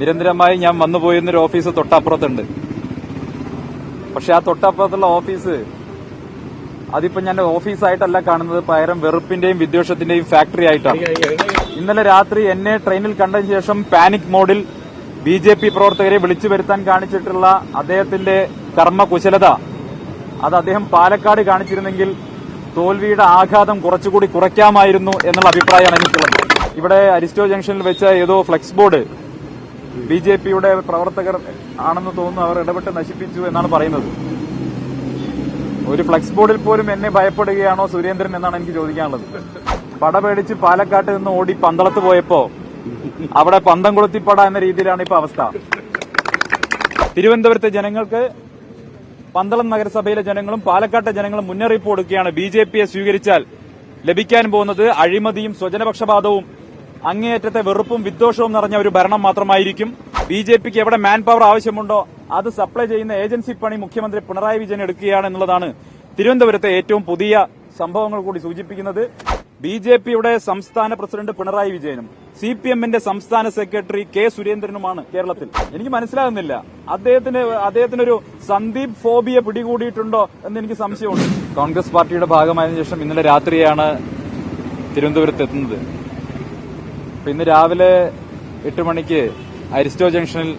നിരന്തരമായി ഞാൻ വന്നു പോയിരുന്നൊരു ഓഫീസ് തൊട്ടപ്പുറത്തുണ്ട്. പക്ഷെ ആ തൊട്ടപ്പുറത്തുള്ള ഓഫീസ് അതിപ്പോ ഞാൻ ഓഫീസായിട്ടല്ല കാണുന്നത് പകരം വെറുപ്പിന്റെയും വിദ്വേഷത്തിന്റെയും ഫാക്ടറി ആയിട്ടാണ്. ഇന്നലെ രാത്രി എന്നെ ട്രെയിനിൽ കണ്ടതിന് ശേഷം പാനിക് മോഡിൽ ബി ജെ പി പ്രവർത്തകരെ വിളിച്ചു വരുത്താൻ കാണിച്ചിട്ടുള്ള അദ്ദേഹത്തിന്റെ കർമ്മകുശലത. അത് അദ്ദേഹം പാലക്കാട് കാണിച്ചിരുന്നെങ്കിൽ തോൽവിയുടെ ആഘാതം കുറച്ചുകൂടി കുറയ്ക്കാമായിരുന്നു എന്നുള്ള അഭിപ്രായമാണ് എനിക്കുള്ളത്. ഇവിടെ അരിസ്റ്റോ ജംഗ്ഷനിൽ വെച്ച ഏതോ ഫ്ലെക്സ് ബോർഡ് ബി ജെ പിയുടെ പ്രവർത്തകർ ആണെന്ന് തോന്നുന്നു അവർ ഇടപെട്ട് നശിപ്പിച്ചു എന്നാണ് പറയുന്നത്. ഒരു ഫ്ലെക്സ് ബോർഡിൽ പോലും എന്നെ ഭയപ്പെടുകയാണോ സുരേന്ദ്രൻ എന്നാണ് എനിക്ക് ചോദിക്കാനുള്ളത്. പട പേടിച്ച് പാലക്കാട്ട് നിന്ന് ഓടി പന്തളത്ത് പോയപ്പോ അവിടെ പന്തം കൊളുത്തിപ്പട എന്ന രീതിയിലാണ് ഇപ്പൊ അവസ്ഥ. തിരുവനന്തപുരത്തെ ജനങ്ങൾക്ക് പന്തളം നഗരസഭയിലെ ജനങ്ങളും പാലക്കാട്ടെ ജനങ്ങളും മുന്നറിയിപ്പ് കൊടുക്കുകയാണ്. ബി സ്വീകരിച്ചാൽ ലഭിക്കാൻ പോകുന്നത് അഴിമതിയും സ്വജനപക്ഷപാതവും അങ്ങേയറ്റത്തെ വെറുപ്പും വിദ്വേഷവും നിറഞ്ഞ ഒരു ഭരണം മാത്രമായിരിക്കും. ബി ജെ പിക്ക് എവിടെ മാൻ പവർ ആവശ്യമുണ്ടോ അത് സപ്ലൈ ചെയ്യുന്ന ഏജൻസി പണി മുഖ്യമന്ത്രി പിണറായി വിജയൻ എടുക്കുകയാണ് എന്നുള്ളതാണ് തിരുവനന്തപുരത്തെ ഏറ്റവും പുതിയ സംഭവങ്ങൾ കൂടി സൂചിപ്പിക്കുന്നത്. ബി ജെ പിയുടെ സംസ്ഥാന പ്രസിഡന്റ് പിണറായി വിജയനും സി പി എമ്മിന്റെ സംസ്ഥാന സെക്രട്ടറി കെ സുരേന്ദ്രനുമാണ് കേരളത്തിൽ. എനിക്ക് മനസ്സിലാകുന്നില്ല. അദ്ദേഹത്തിന് അദ്ദേഹത്തിനൊരു സന്ദീപ് ഫോബിയ പിടികൂടിയിട്ടുണ്ടോ എന്ന് എനിക്ക് സംശയമുണ്ട്. കോൺഗ്രസ് പാർട്ടിയുടെ ഭാഗമായതിനു ശേഷം ഇന്നലെ രാത്രിയാണ് തിരുവനന്തപുരത്ത് എത്തുന്നത്. അപ്പൊ ഇന്ന് രാവിലെ എട്ട് മണിക്ക് അരിസ്റ്റോ ജംഗ്ഷനിൽ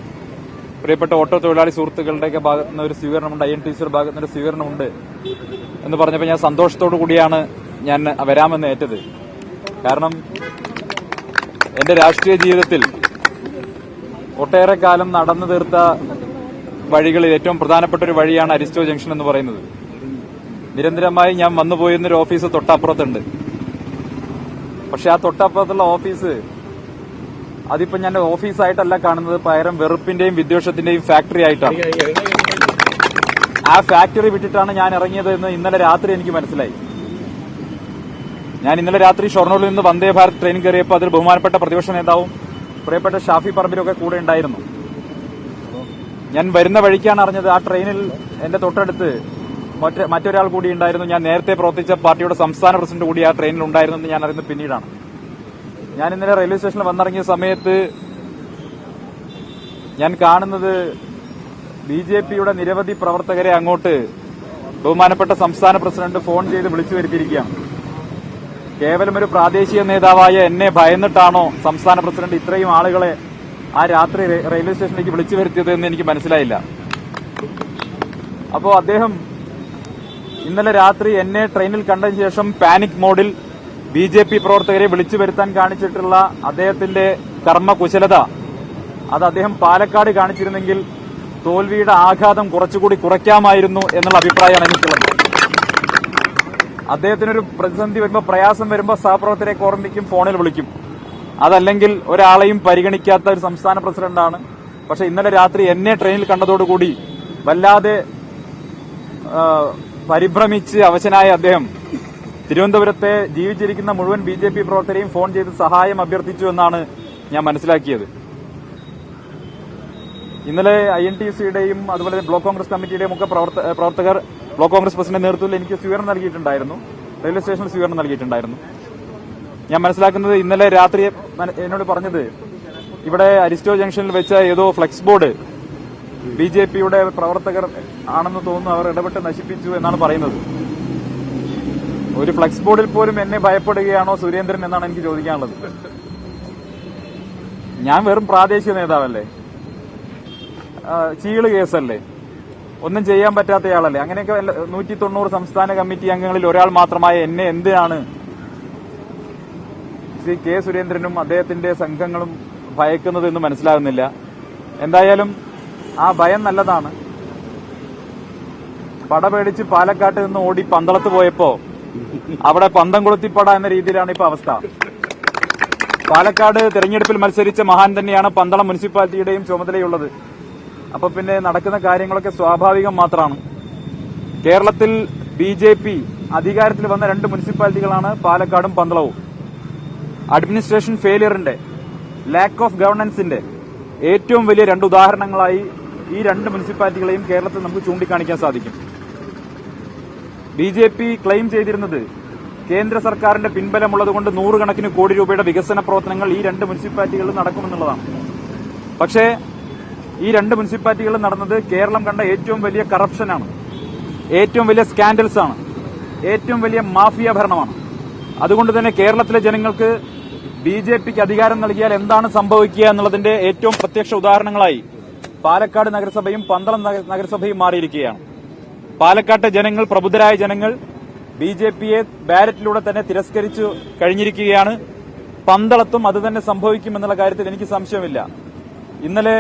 പ്രിയപ്പെട്ട ഓട്ടോ തൊഴിലാളി സുഹൃത്തുക്കളുടെയൊക്കെ ഭാഗത്തു നിന്ന് ഒരു സ്വീകരണമുണ്ട്. ഐ എൻ ടി സിയുടെ ഭാഗത്തു നിന്ന് ഒരു സ്വീകരണമുണ്ട് എന്ന് പറഞ്ഞപ്പോൾ ഞാൻ സന്തോഷത്തോടു കൂടിയാണ് ഞാൻ വരാമെന്ന് ഏറ്റത്. കാരണം എന്റെ രാഷ്ട്രീയ ജീവിതത്തിൽ ഒട്ടേറെ കാലം നടന്നു തീർത്ത വഴികളിൽ ഏറ്റവും പ്രധാനപ്പെട്ട ഒരു വഴിയാണ് അരിസ്റ്റോ ജംഗ്ഷൻ എന്ന് പറയുന്നത്. നിരന്തരമായി ഞാൻ വന്നു പോയിരുന്നൊരു ഓഫീസ് തൊട്ടപ്പുറത്തുണ്ട്. പക്ഷെ ആ തൊട്ടപ്പുറത്തുള്ള ഓഫീസ് അതിപ്പോ ഞാൻ ഓഫീസായിട്ടല്ല കാണുന്നത്. പകരം വെറുപ്പിന്റെയും വിദ്വേഷത്തിന്റെയും ഫാക്ടറി ആയിട്ടാണ്. ആ ഫാക്ടറി വിട്ടിട്ടാണ് ഞാൻ ഇറങ്ങിയത് എന്ന് ഇന്നലെ രാത്രി എനിക്ക് മനസ്സിലായി. ഞാൻ ഇന്നലെ രാത്രി ഷൊർണൂരിൽ നിന്ന് വന്ദേ ഭാരത് ട്രെയിൻ കയറിയപ്പോൾ അതിൽ ബഹുമാനപ്പെട്ട പ്രതിപക്ഷ നേതാവും പ്രിയപ്പെട്ട ഷാഫി പറമ്പിലൊക്കെ കൂടെ ഉണ്ടായിരുന്നു. ഞാൻ വരുന്ന വഴിക്കാണ് അറിഞ്ഞത് ആ ട്രെയിനിൽ എന്റെ തൊട്ടടുത്ത് മറ്റൊരാൾ കൂടി ഉണ്ടായിരുന്നു. ഞാൻ നേരത്തെ പ്രവർത്തിച്ച പാർട്ടിയുടെ സംസ്ഥാന പ്രസിഡന്റ് കൂടി ആ ട്രെയിനിൽ ഉണ്ടായിരുന്നു എന്ന് ഞാൻ അറിയുന്നത് പിന്നീടാണ്. ഞാൻ ഇന്നലെ റെയിൽവേ സ്റ്റേഷനിൽ വന്നിറങ്ങിയ സമയത്ത് ഞാൻ കാണുന്നത് ബി ജെ പിയുടെ നിരവധി പ്രവർത്തകരെ അങ്ങോട്ട് ബഹുമാനപ്പെട്ട സംസ്ഥാന പ്രസിഡന്റ് ഫോൺ ചെയ്ത് വിളിച്ചു വരുത്തിയിരിക്കുകയാണ്. കേവലം ഒരു പ്രാദേശിക നേതാവായ എന്നെ ഭയന്നിട്ടാണോ സംസ്ഥാന പ്രസിഡന്റ് ഇത്രയും ആളുകളെ ആ രാത്രി റെയിൽവേ സ്റ്റേഷനിലേക്ക് വിളിച്ചു വരുത്തിയത് എന്ന് എനിക്ക് മനസ്സിലായില്ല. അപ്പോ അദ്ദേഹം ഇന്നലെ രാത്രി എന്നെ ട്രെയിനിൽ കണ്ടതിന് ശേഷം പാനിക് മോഡിൽ ബി ജെ പി പ്രവർത്തകരെ വിളിച്ചു വരുത്താൻ കാണിച്ചിട്ടുള്ള അദ്ദേഹത്തിന്റെ കർമ്മകുശലത. അത് അദ്ദേഹം പാലക്കാട് കാണിച്ചിരുന്നെങ്കിൽ തോൽവിയുടെ ആഘാതം കുറച്ചുകൂടി കുറയ്ക്കാമായിരുന്നു എന്നുള്ള അഭിപ്രായമാണ് എനിക്കുള്ളത്. അദ്ദേഹത്തിനൊരു പ്രതിസന്ധി വരുമ്പോൾ പ്രയാസം വരുമ്പോൾ സഹപ്രവർത്തകരെ ഓർമ്മിക്കും ഫോണിൽ വിളിക്കും. അതല്ലെങ്കിൽ ഒരാളെയും പരിഗണിക്കാത്ത ഒരു സംസ്ഥാന പ്രസിഡന്റാണ്. പക്ഷെ ഇന്നലെ രാത്രി എന്നെ ട്രെയിനിൽ കണ്ടതോടുകൂടി വല്ലാതെ പരിഭ്രമിച്ച് അവശനായ അദ്ദേഹം തിരുവനന്തപുരത്തെ ജീവിച്ചിരിക്കുന്ന മുഴുവൻ ബി ജെ പി പ്രവർത്തകരെയും ഫോൺ ചെയ്ത് സഹായം അഭ്യർത്ഥിച്ചു എന്നാണ് ഞാൻ മനസ്സിലാക്കിയത്. ഇന്നലെ ഐ എൻ ടി സിയുടെയും അതുപോലെ ബ്ലോക്ക് കോൺഗ്രസ് കമ്മിറ്റിയുടെയും ഒക്കെ പ്രവർത്ത- പ്രവർത്തകർ ബ്ലോക്ക് കോൺഗ്രസ് പ്രസിഡന്റ് നേതൃത്വത്തിൽ എനിക്ക് സ്വീകരണം നൽകിയിട്ടുണ്ടായിരുന്നു. റെയിൽവേ സ്റ്റേഷനിൽ സ്വീകരണം നൽകിയിട്ടുണ്ടായിരുന്നു. ഞാൻ മനസ്സിലാക്കുന്നത് ഇന്നലെ രാത്രി എന്നോട് പറഞ്ഞത് ഇവിടെ അരിസ്റ്റോ ജംഗ്ഷനിൽ വെച്ച ഏതോ ഫ്ലെക്സ് ബോർഡ് ബി ജെ പിയുടെ പ്രവർത്തകർ ആണെന്ന് തോന്നുന്നു അവർ ഇടപെട്ട് നശിപ്പിച്ചു എന്നാണ് പറയുന്നത്. ഒരു ഫ്ലെക്സ് ബോർഡിൽ പോലും എന്നെ ഭയപ്പെടുകയാണോ സുരേന്ദ്രൻ എന്നാണ് എനിക്ക് ചോദിക്കാനുള്ളത്. ഞാൻ വെറും പ്രാദേശിക നേതാവല്ലേ? ചീൾ കേസല്ലേ? ഒന്നും ചെയ്യാൻ പറ്റാത്തയാളല്ലേ അങ്ങനെയൊക്കെ നൂറ്റി തൊണ്ണൂറ് സംസ്ഥാന കമ്മിറ്റി അംഗങ്ങളിൽ ഒരാൾ മാത്രമായ എന്നെ എന്തിനാണ്? ശ്രീ കെ സുരേന്ദ്രനും അദ്ദേഹത്തിന്റെ സംഘങ്ങളും ഭയക്കുന്നത് എന്ന് മനസ്സിലാകുന്നില്ല. എന്തായാലും ആ ഭയം നല്ലതാണ്. പടപേടിച്ച് പാലക്കാട്ട് നിന്ന് ഓടി പന്തളത്ത് പോയപ്പോ അവിടെ പന്തം കൊളുത്തിപ്പട എന്ന രീതിയിലാണ് ഇപ്പൊ അവസ്ഥ. പാലക്കാട് തെരഞ്ഞെടുപ്പിൽ മത്സരിച്ച മഹാൻ തന്നെയാണ് പന്തളം മുനിസിപ്പാലിറ്റിയുടെയും ചുമതലയുള്ളത്. അപ്പൊ പിന്നെ നടക്കുന്ന കാര്യങ്ങളൊക്കെ സ്വാഭാവികം മാത്രമാണ്. കേരളത്തിൽ ബി ജെ പി അധികാരത്തിൽ വന്ന രണ്ട് മുനിസിപ്പാലിറ്റികളാണ് പാലക്കാടും പന്തളവും. അഡ്മിനിസ്ട്രേഷൻ ഫെയിലിയറിന്റെ ലാക്ക് ഓഫ് ഗവർണൻസിന്റെ ഏറ്റവും വലിയ രണ്ട് ഉദാഹരണങ്ങളായി ഈ രണ്ട് മുനിസിപ്പാലിറ്റികളെയും കേരളത്തിൽ നമുക്ക് ചൂണ്ടിക്കാണിക്കാൻ സാധിക്കും. ബി ജെ പി ക്ലെയിം ചെയ്തിരുന്നത് കേന്ദ്ര സർക്കാരിന്റെ പിൻബലമുള്ളതുകൊണ്ട് നൂറുകണക്കിന് കോടി രൂപയുടെ വികസന പ്രവർത്തനങ്ങൾ ഈ രണ്ട് മുനിസിപ്പാലിറ്റികളിൽ നടക്കുമെന്നുള്ളതാണ്. പക്ഷേ ഈ രണ്ട് മുനിസിപ്പാലിറ്റികളിൽ നടന്നത് കേരളം കണ്ട ഏറ്റവും വലിയ കറപ്ഷനാണ് ഏറ്റവും വലിയ സ്കാൻഡൽസ് ആണ്. ഏറ്റവും വലിയ മാഫിയ ഭരണമാണ്. അതുകൊണ്ട് തന്നെ കേരളത്തിലെ ജനങ്ങൾക്ക് ബി ജെ പിക്ക് അധികാരം നൽകിയാൽ എന്താണ് സംഭവിക്കുക എന്നുള്ളതിന്റെ ഏറ്റവും പ്രത്യക്ഷ ഉദാഹരണങ്ങളായി പാലക്കാട് നഗരസഭയും പന്തളം നഗരസഭയും മാറിയിരിക്കുകയാണ്. പാലക്കാട്ടെ ജനങ്ങൾ പ്രബുദ്ധരായ ജനങ്ങൾ ബി ജെ പിയെ ബാലറ്റിലൂടെ തന്നെ തിരസ്കരിച്ചു കഴിഞ്ഞിരിക്കുകയാണ്. പന്തളത്തും അത് തന്നെ സംഭവിക്കുമെന്നുള്ള കാര്യത്തിൽ എനിക്ക് സംശയമില്ല. ഇന്നലെ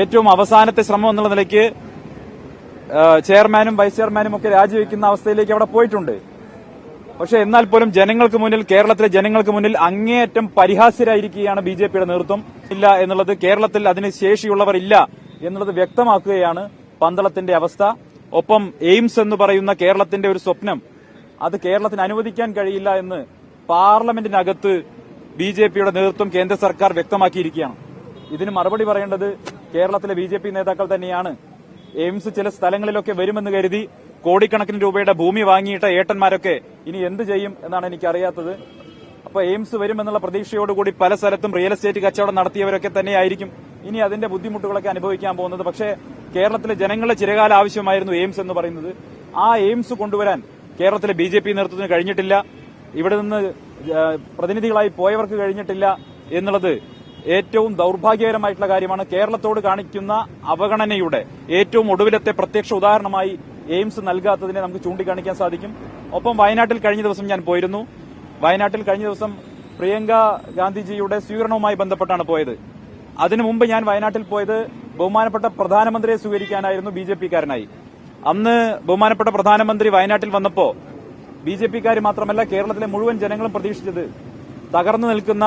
ഏറ്റവും അവസാനത്തെ ശ്രമം എന്നുള്ള നിലയ്ക്ക് ചെയർമാനും വൈസ് ചെയർമാനും ഒക്കെ രാജിവെക്കുന്ന അവസ്ഥയിലേക്ക് അവിടെ പോയിട്ടുണ്ട്. പക്ഷെ എന്നാൽ പോലും ജനങ്ങൾക്ക് മുന്നിൽ കേരളത്തിലെ ജനങ്ങൾക്ക് മുന്നിൽ അങ്ങേയറ്റം പരിഹാസ്യരായിരിക്കുകയാണ് ബി ജെ പിയുടെ നേതൃത്വം. ഇല്ല എന്നുള്ളത് കേരളത്തിൽ അതിന് ശേഷിയുള്ളവർ ഇല്ല എന്നുള്ളത് വ്യക്തമാക്കുകയാണ് പന്തളത്തിന്റെ അവസ്ഥ. ഒപ്പം എയിംസ് എന്ന് പറയുന്ന കേരളത്തിന്റെ ഒരു സ്വപ്നം. അത് കേരളത്തിന് അനുവദിക്കാൻ കഴിയില്ല എന്ന് പാർലമെന്റിനകത്ത് ബി ജെ പിയുടെ നേതൃത്വം കേന്ദ്ര സർക്കാർ വ്യക്തമാക്കിയിരിക്കുകയാണ്. ഇതിന് മറുപടി പറയേണ്ടത് കേരളത്തിലെ ബി ജെ പി നേതാക്കൾ തന്നെയാണ്. എയിംസ് ചില സ്ഥലങ്ങളിലൊക്കെ വരുമെന്ന് കരുതി കോടിക്കണക്കിന് രൂപയുടെ ഭൂമി വാങ്ങിയിട്ട ഏട്ടന്മാരൊക്കെ ഇനി എന്ത് ചെയ്യും എന്നാണ് എനിക്കറിയാത്തത്. അപ്പൊ എയിംസ് വരുമെന്നുള്ള പ്രതീക്ഷയോടുകൂടി പല സ്ഥലത്തും റിയൽ എസ്റ്റേറ്റ് കച്ചവടം നടത്തിയവരൊക്കെ തന്നെയായിരിക്കും. ഇനി അതിന്റെ ബുദ്ധിമുട്ടുകളൊക്കെ അനുഭവിക്കാൻ പോകുന്നത്. പക്ഷേ കേരളത്തിലെ ജനങ്ങളുടെ ചിരകാല ആവശ്യമായിരുന്നു എയിംസ് എന്ന് പറയുന്നത്. ആ എയിംസ് കൊണ്ടുവരാൻ കേരളത്തിലെ ബി ജെ പി നേതൃത്വത്തിന് കഴിഞ്ഞിട്ടില്ല. ഇവിടെ നിന്ന് പ്രതിനിധികളായി പോയവർക്ക് കഴിഞ്ഞിട്ടില്ല എന്നുള്ളത് ഏറ്റവും ദൌർഭാഗ്യകരമായിട്ടുള്ള കാര്യമാണ്. കേരളത്തോട് കാണിക്കുന്ന അവഗണനയുടെ ഏറ്റവും ഒടുവിലത്തെ പ്രത്യക്ഷ ഉദാഹരണമായി എയിംസ് നൽകാത്തതിനെ നമുക്ക് ചൂണ്ടിക്കാണിക്കാൻ സാധിക്കും. ഒപ്പം വയനാട്ടിൽ കഴിഞ്ഞ ദിവസം ഞാൻ പോയിരുന്നു. വയനാട്ടിൽ കഴിഞ്ഞ ദിവസം പ്രിയങ്ക ഗാന്ധിജിയുടെ സ്വീകരണവുമായി ബന്ധപ്പെട്ടാണ് പോയത്. അതിനു മുമ്പ് ഞാൻ വയനാട്ടിൽ പോയത് ബഹുമാനപ്പെട്ട പ്രധാനമന്ത്രിയെ സ്വീകരിക്കാനായിരുന്നു ബി ജെ പിക്കാരനായി. അന്ന് ബഹുമാനപ്പെട്ട പ്രധാനമന്ത്രി വയനാട്ടിൽ വന്നപ്പോ ബി ജെ പിക്കാർ മാത്രമല്ല കേരളത്തിലെ മുഴുവൻ ജനങ്ങളും പ്രതീക്ഷിച്ചത് തകർന്നു നിൽക്കുന്ന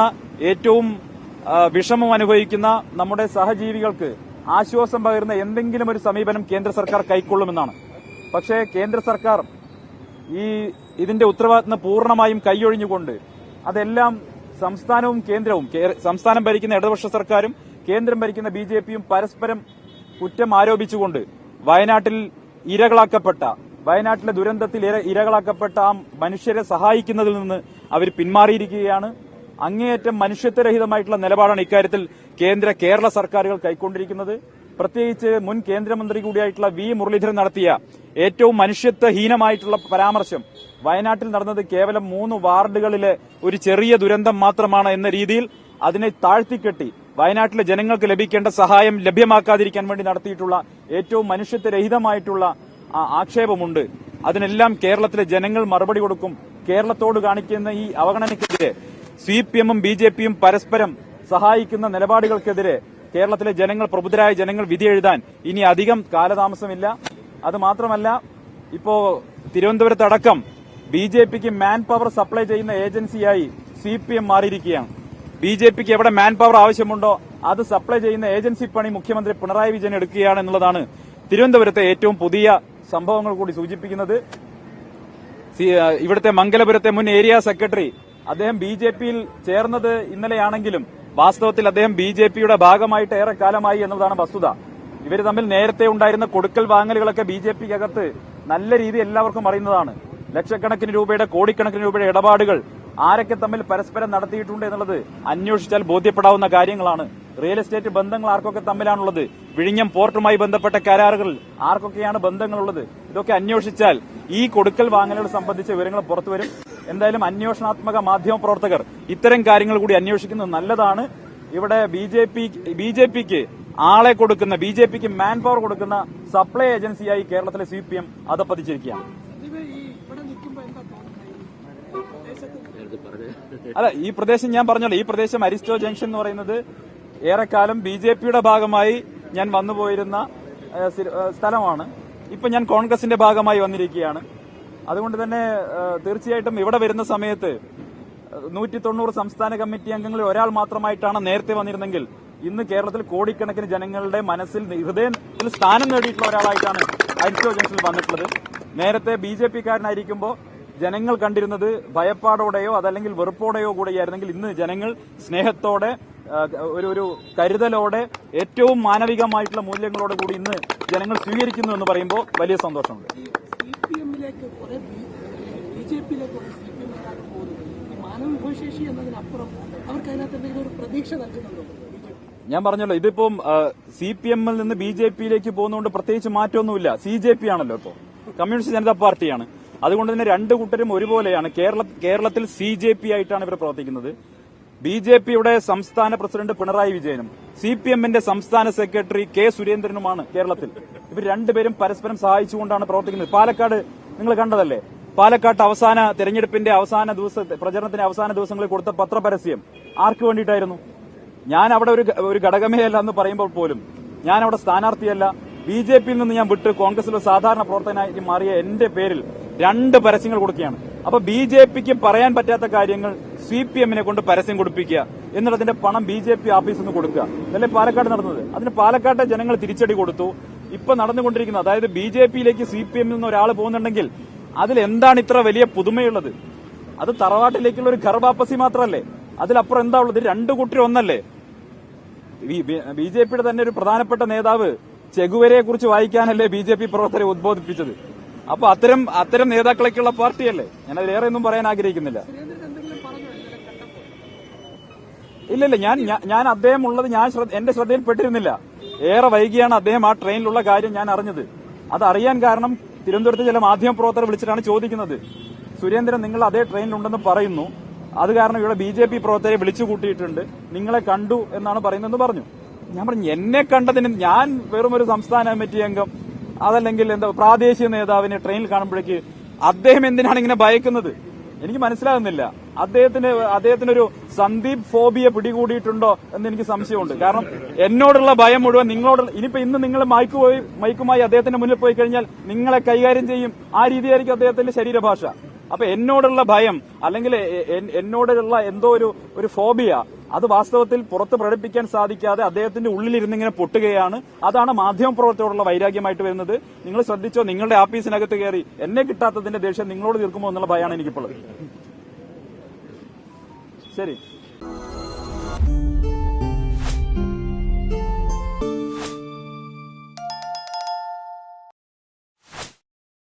ഏറ്റവും വിഷമം അനുഭവിക്കുന്ന നമ്മുടെ സഹജീവികൾക്ക് ആശ്വാസം പകരുന്ന എന്തെങ്കിലും ഒരു സമീപനം കേന്ദ്ര സർക്കാർ കൈക്കൊള്ളുമെന്നാണ്. പക്ഷേ കേന്ദ്ര സർക്കാർ ഈ ഇതിന്റെ ഉത്തരവാദിത്തം പൂർണമായും കൈയൊഴിഞ്ഞുകൊണ്ട് അതെല്ലാം സംസ്ഥാനവും കേന്ദ്രവും സംസ്ഥാനം ഭരിക്കുന്ന ഇടതുപക്ഷ സർക്കാരും കേന്ദ്രം ഭരിക്കുന്ന ബി ജെ പിയും പരസ്പരം കുറ്റം ആരോപിച്ചുകൊണ്ട് വയനാട്ടിൽ ഇരകളാക്കപ്പെട്ട വയനാട്ടിലെ ദുരന്തത്തിൽ ഇരകളാക്കപ്പെട്ട ആ മനുഷ്യരെ സഹായിക്കുന്നതിൽ നിന്ന് അവർ പിന്മാറിയിരിക്കുകയാണ്. അങ്ങേയറ്റം മനുഷ്യത്വരഹിതമായിട്ടുള്ള നിലപാടാണ് ഇക്കാര്യത്തിൽ കേന്ദ്ര കേരള സർക്കാരുകൾ കൈക്കൊണ്ടിരിക്കുന്നത്. പ്രത്യേകിച്ച് മുൻ കേന്ദ്രമന്ത്രി കൂടിയായിട്ടുള്ള വി മുരളീധരൻ നടത്തിയ ഏറ്റവും മനുഷ്യത്വഹീനമായിട്ടുള്ള പരാമർശം വയനാട്ടിൽ നടന്നത് കേവലം മൂന്ന് വാർഡുകളിലെ ഒരു ചെറിയ ദുരന്തം മാത്രമാണ് എന്ന രീതിയിൽ അതിനെ താഴ്ത്തിക്കെട്ടി വയനാട്ടിലെ ജനങ്ങൾക്ക് ലഭിക്കേണ്ട സഹായം ലഭ്യമാക്കാതിരിക്കാൻ വേണ്ടി നടത്തിയിട്ടുള്ള ഏറ്റവും മനുഷ്യത്വരഹിതമായിട്ടുള്ള ആക്ഷേപമുണ്ട്. അതിനെല്ലാം കേരളത്തിലെ ജനങ്ങൾ മറുപടി കൊടുക്കും. കേരളത്തോട് കാണിക്കുന്ന ഈ അവഗണനയ്ക്കെതിരെ സി പി എമ്മും ബി ജെ പിയും പരസ്പരം സഹായിക്കുന്ന നിലപാടുകൾക്കെതിരെ കേരളത്തിലെ ജനങ്ങൾ പ്രബുദ്ധരായ ജനങ്ങൾ വിധി എഴുതാൻ ഇനി അധികം കാലതാമസമില്ല. അത് മാത്രമല്ല ഇപ്പോ തിരുവനന്തപുരത്തടക്കം ബി ജെ പിക്ക് മാൻ പവർ സപ്ലൈ ചെയ്യുന്ന ഏജൻസിയായി സി പി എം മാറിയിരിക്കുകയാണ്. ബി ജെ പിക്ക് എവിടെ മാൻ പവർ ആവശ്യമുണ്ടോ അത് സപ്ലൈ ചെയ്യുന്ന ഏജൻസി പണി മുഖ്യമന്ത്രി പിണറായി വിജയൻ എടുക്കുകയാണ് എന്നുള്ളതാണ് തിരുവനന്തപുരത്തെ ഏറ്റവും പുതിയ സംഭവങ്ങൾ കൂടി സൂചിപ്പിക്കുന്നത്. ഇവിടുത്തെ മംഗലപുരത്തെ മുൻ ഏരിയ സെക്രട്ടറി അദ്ദേഹം ബി ജെ പിയിൽ ചേർന്നത് ഇന്നലെയാണെങ്കിലും വാസ്തവത്തിൽ അദ്ദേഹം ബി ജെ പിയുടെ ഭാഗമായിട്ട് ഏറെ കാലമായി എന്നതാണ് വസ്തുത. ഇവർ തമ്മിൽ നേരത്തെ ഉണ്ടായിരുന്ന കൊടുക്കൽ വാങ്ങലുകളൊക്കെ ബി ജെ പിക്കകത്ത് നല്ല രീതി എല്ലാവർക്കും അറിയുന്നതാണ്. ലക്ഷക്കണക്കിന് രൂപയുടെ കോടിക്കണക്കിന് രൂപയുടെ ഇടപാടുകൾ ആരൊക്കെ തമ്മിൽ പരസ്പരം നടത്തിയിട്ടുണ്ട് എന്നുള്ളത് അന്വേഷിച്ചാൽ ബോധ്യപ്പെടാവുന്ന കാര്യങ്ങളാണ്. റിയൽ എസ്റ്റേറ്റ് ബന്ധങ്ങൾ ആർക്കൊക്കെ തമ്മിലാണുള്ളത്? വിഴിഞ്ഞം പോർട്ടുമായി ബന്ധപ്പെട്ട കരാറുകൾ ആർക്കൊക്കെയാണ് ബന്ധങ്ങളുള്ളത്? ഇതൊക്കെ അന്വേഷിച്ചാൽ ഈ കൊടുക്കൽ വാങ്ങലുകൾ സംബന്ധിച്ച വിവരങ്ങൾ പുറത്തുവരും എന്തായാലും അന്വേഷണാത്മക മാധ്യമ പ്രവർത്തകർ ഇത്തരം കാര്യങ്ങൾ കൂടി അന്വേഷിക്കുന്നത് നല്ലതാണ്. ഇവിടെ B J P B J പിക്ക് ആളെ കൊടുക്കുന്ന ബി ജെ പിക്ക് മാൻ പവർ കൊടുക്കുന്ന സപ്ലൈ ഏജൻസിയായി കേരളത്തിലെ സി പി എം അതപ്പതിച്ചിരിക്കുകയാണ് ഇത് ഈ ഇവിടെ നിൽക്കുമ്പോ എന്താ തോന്നുന്നത് ഈ പ്രദേശത്ത് അല്ല ഈ പ്രദേശം ഞാൻ പറഞ്ഞല്ലോ ഈ പ്രദേശം അരിസ്റ്റോ ജംഗ്ഷൻ എന്ന് പറയുന്നത് ഏറെക്കാലം ബി ജെ പിയുടെ ഭാഗമായി ഞാൻ വന്നുപോയിരുന്ന പോയിരുന്ന സ്ഥലമാണ്. ഇപ്പൊ ഞാൻ കോൺഗ്രസിന്റെ ഭാഗമായി വന്നിരിക്കുകയാണ്. അതുകൊണ്ട് തന്നെ തീർച്ചയായിട്ടും ഇവിടെ വരുന്ന സമയത്ത് നൂറ്റി തൊണ്ണൂറ് സംസ്ഥാന കമ്മിറ്റി അംഗങ്ങളിൽ ഒരാൾ മാത്രമായിട്ടാണ് നേരത്തെ വന്നിരുന്നെങ്കിൽ ഇന്ന് കേരളത്തിൽ കോടിക്കണക്കിന് ജനങ്ങളുടെ മനസ്സിൽ ഹൃദയത്തിൽ സ്ഥാനം നേടിയിട്ടുള്ള ഒരാളായിട്ടാണ് അരിസ്റ്റോ ജംഗ്ഷനിൽ വന്നിട്ടുള്ളത്. നേരത്തെ ബി ജെ പിക്കാരനായിരിക്കുമ്പോൾ ജനങ്ങൾ കണ്ടിരുന്നത് ഭയപ്പാടോടെയോ അതല്ലെങ്കിൽ വെറുപ്പോടെയോ കൂടെയായിരുന്നെങ്കിൽ ഇന്ന് ജനങ്ങൾ സ്നേഹത്തോടെ ഒരു ഒരു കരുതലോടെ ഏറ്റവും മാനവികമായിട്ടുള്ള മൂല്യങ്ങളോട് കൂടി ഇന്ന് ജനങ്ങൾ സ്വീകരിക്കുന്നു എന്ന് പറയുമ്പോൾ വലിയ സന്തോഷമുണ്ട്. എന്നതിനപ്പുറം അവർക്ക് അതിനകത്ത് എന്തെങ്കിലും ഒരു പ്രതീക്ഷ നൽകുന്നുണ്ടോ? ഞാൻ പറഞ്ഞല്ലോ ഇതിപ്പം സി പി എമ്മിൽ നിന്ന് ബി ജെ പിയിലേക്ക് പോകുന്നതുകൊണ്ട് പ്രത്യേകിച്ച് മാറ്റമൊന്നുമില്ല. സി ജെ പി ആണല്ലോ ഇപ്പോൾ കമ്മ്യൂണിസ്റ്റ് ജനതാ പാർട്ടിയാണ്. അതുകൊണ്ട് തന്നെ രണ്ട് കൂട്ടരും ഒരുപോലെയാണ്. കേരള കേരളത്തിൽ സി ജെ പി ആയിട്ടാണ് ഇവർ പ്രവർത്തിക്കുന്നത്. ബി ജെ പിയുടെ സംസ്ഥാന പ്രസിഡന്റ് പിണറായി വിജയനും സി പി എമ്മിന്റെ സംസ്ഥാന സെക്രട്ടറി കെ സുരേന്ദ്രനുമാണ് കേരളത്തിൽ. ഇവർ രണ്ടുപേരും പരസ്പരം സഹായിച്ചുകൊണ്ടാണ് പ്രവർത്തിക്കുന്നത്. പാലക്കാട് നിങ്ങൾ കണ്ടതല്ലേ? പാലക്കാട്ട് അവസാന തെരഞ്ഞെടുപ്പിന്റെ അവസാന ദിവസത്തെ പ്രചരണത്തിന്റെ അവസാന ദിവസങ്ങളിൽ കൊടുത്ത പത്രപരസ്യം. ആർക്ക് വേണ്ടിയിട്ടായിരുന്നു? ഞാൻ അവിടെ ഒരു ഒരു ഘടകമേയല്ല എന്ന് പറയുമ്പോൾ പോലും ഞാൻ അവിടെ സ്ഥാനാർത്ഥിയല്ല. ബി ജെ പിയിൽ നിന്ന് ഞാൻ വിട്ട് കോൺഗ്രസിലെ സാധാരണ പ്രവർത്തകനായി മാറിയ എന്റെ പേരിൽ രണ്ട് പരസ്യങ്ങൾ കൊടുക്കുകയാണ്. അപ്പൊ ബി ജെ പിക്ക് പറയാൻ പറ്റാത്ത കാര്യങ്ങൾ സി പി എമ്മിനെ കൊണ്ട് പരസ്യം കൊടുപ്പിക്കുക എന്നുള്ളതിന്റെ പണം ബി ജെ പി ഓഫീസിൽ നിന്ന് കൊടുക്കുക. അതല്ലേ പാലക്കാട് നടന്നത്. അതിന് പാലക്കാട്ടെ ജനങ്ങൾ തിരിച്ചടി കൊടുത്തു. ഇപ്പൊ നടന്നുകൊണ്ടിരിക്കുന്നത് അതായത് ബി ജെ പിയിലേക്ക് സി പി എമ്മിൽ നിന്ന് ഒരാൾ പോകുന്നുണ്ടെങ്കിൽ അതിൽ എന്താണ് ഇത്ര വലിയ പുതുമയുള്ളത്? അത് തറവാട്ടിലേക്കുള്ള ഒരു ഘർവാപ്പസി മാത്രമല്ലേ? അതിലപ്പുറം എന്താ ഉള്ളത്? രണ്ട് കുട്ടി ഒന്നല്ലേ? ബി ജെ പിയുടെ തന്നെ ഒരു പ്രധാനപ്പെട്ട നേതാവ് ചെഗുവരയെ കുറിച്ച് വായിക്കാനല്ലേ ബി ജെ പി പ്രവർത്തകരെ ഉദ്ബോധിപ്പിച്ചത്. അപ്പൊ അത്തരം അത്തരം നേതാക്കളൊക്കെയുള്ള പാർട്ടിയല്ലേ? ഞാൻ അതിലേറെ ഒന്നും പറയാൻ ആഗ്രഹിക്കുന്നില്ല. ഇല്ലില്ല ഞാൻ ഞാൻ- അദ്ദേഹം ഉള്ളത് ഞാൻ എന്റെ ശ്രദ്ധയിൽപ്പെട്ടിരുന്നില്ല. ഏറെ വൈകിയാണ് അദ്ദേഹം ആ ട്രെയിനിലുള്ള കാര്യം ഞാൻ അറിഞ്ഞത്. അത് അറിയാൻ കാരണം തിരുവനന്തപുരത്ത് ചില മാധ്യമ പ്രവർത്തകർ വിളിച്ചിട്ടാണ് ചോദിക്കുന്നത്. സുരേന്ദ്രൻ നിങ്ങൾ അതേ ട്രെയിനിലുണ്ടെന്ന് പറയുന്നു. അത് കാരണം ഇവിടെ ബി ജെ പി പ്രവർത്തകരെ വിളിച്ചു കൂട്ടിയിട്ടുണ്ട്. നിങ്ങളെ കണ്ടു എന്നാണ് പറയുന്നതെന്ന് പറഞ്ഞു. ഞാൻ പറഞ്ഞു എന്നെ കണ്ടതിന് ഞാൻ വെറും ഒരു സംസ്ഥാന കമ്മിറ്റി അംഗം. അതല്ലെങ്കിൽ എന്താ പ്രാദേശിക നേതാവിനെ ട്രെയിനിൽ കാണുമ്പോഴേക്ക് അദ്ദേഹം എന്തിനാണ് ഇങ്ങനെ ഭയക്കുന്നത്? എനിക്ക് മനസ്സിലാകുന്നില്ല. അദ്ദേഹത്തിന് അദ്ദേഹത്തിന് ഒരു സന്ദീപ് ഫോബിയ പിടികൂടിയിട്ടുണ്ടോ എന്ന് എനിക്ക് സംശയമുണ്ട്. കാരണം എന്നോടുള്ള ഭയം മുഴുവൻ നിങ്ങളോട് ഇനിയിപ്പോ ഇന്ന് നിങ്ങൾ മൈക്ക് പോയി മൈക്കുമായി അദ്ദേഹത്തിന്റെ മുന്നിൽ പോയി കഴിഞ്ഞാൽ നിങ്ങളെ കൈകാര്യം ചെയ്യും. ആ രീതിയായിരിക്കും അദ്ദേഹത്തിന്റെ ശരീരഭാഷ. അപ്പൊ എന്നോടുള്ള ഭയം അല്ലെങ്കിൽ എന്നോടുള്ള എന്തോ ഒരു ഒരു ഫോബിയ അത് വാസ്തവത്തിൽ പുറത്ത് പ്രകടിപ്പിക്കാൻ സാധിക്കാതെ അദ്ദേഹത്തിന്റെ ഉള്ളിലിരുന്ന് ഇങ്ങനെ പൊട്ടുകയാണ്. അതാണ് മാധ്യമപ്രവർത്തകരോടുള്ള വൈരാഗ്യമായിട്ട് വരുന്നത്. നിങ്ങൾ ശ്രദ്ധിച്ചോ നിങ്ങളുടെ ആഫീസിനകത്ത് കയറി എന്നെ കിട്ടാത്തതിന്റെ ദേഷ്യം നിങ്ങളോട് തീർക്കുമോ എന്നുള്ള ഭയമാണ് എനിക്കിപ്പോൾ ശരി.